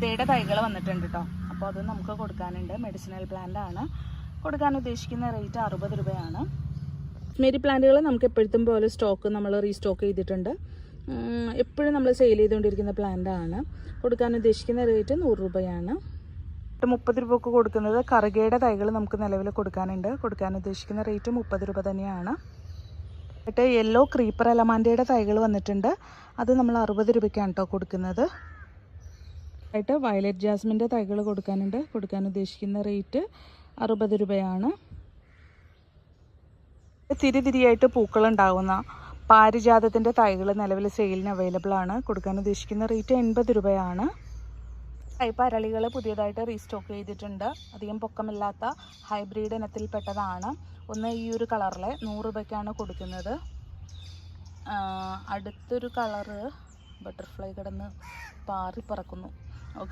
ഇതയുടെ തൈകൾ വന്നിട്ടുണ്ട് കേട്ടോ അപ്പോൾ അത് നമുക്ക് കൊടുക്കാനുണ്ട്. മെഡിസിനൽ പ്ലാന്റ് ആണ്. കൊടുക്കാൻ ഉദ്ദേശിക്കുന്ന റേറ്റ് അറുപത് രൂപയാണ്. മേരി പ്ലാന്റുകൾ നമുക്ക് എപ്പോഴത്തും പോലെ സ്റ്റോക്ക് നമ്മൾ റീസ്റ്റോക്ക് ചെയ്തിട്ടുണ്ട്. എപ്പോഴും നമ്മൾ സെയിൽ ചെയ്തുകൊണ്ടിരിക്കുന്ന പ്ലാന്റ് ആണ്. കൊടുക്കാൻ ഉദ്ദേശിക്കുന്ന റേറ്റ് നൂറ് രൂപയാണ്. മുപ്പത് രൂപക്ക് കൊടുക്കുന്നത് കറുകയുടെ തൈകൾ നമുക്ക് നിലവിൽ കൊടുക്കാനുണ്ട്. കൊടുക്കാൻ ഉദ്ദേശിക്കുന്ന റേറ്റ് മുപ്പത് രൂപ തന്നെയാണ്. എന്നിട്ട് യെല്ലോ ക്രീപ്പർ എലമാൻഡയുടെ തൈകൾ വന്നിട്ടുണ്ട്. അത് നമ്മൾ അറുപത് രൂപയ്ക്കാണ് കേട്ടോ കൊടുക്കുന്നത്. ആയിട്ട് വയലറ്റ് ജാസ്മിന്റെ തൈകൾ കൊടുക്കാനുണ്ട്. കൊടുക്കാൻ ഉദ്ദേശിക്കുന്ന റേറ്റ് അറുപത് രൂപയാണ്. തിരിതിരിയായിട്ട് പൂക്കളുണ്ടാകുന്ന പാരിജാതത്തിന്റെ തൈകൾ നിലവിൽ സെയിലിന് അവൈലബിൾ ആണ്. കൊടുക്കാൻ ഉദ്ദേശിക്കുന്ന റേറ്റ് എൺപത് രൂപയാണ്. ടൈപ്പ് അരളികൾ പുതിയതായിട്ട് റീസ്റ്റോക്ക് ചെയ്തിട്ടുണ്ട്. അധികം പൊക്കമില്ലാത്ത ഹൈബ്രിഡ് ഇനത്തിൽപ്പെട്ടതാണ്. ഒന്ന് ഈ ഒരു കളറിലെ നൂറ് രൂപയ്ക്കാണ് കൊടുക്കുന്നത്. അടുത്തൊരു കളറ് ബട്ടർഫ്ലൈ കിടന്ന് പാറി പറക്കുന്നു.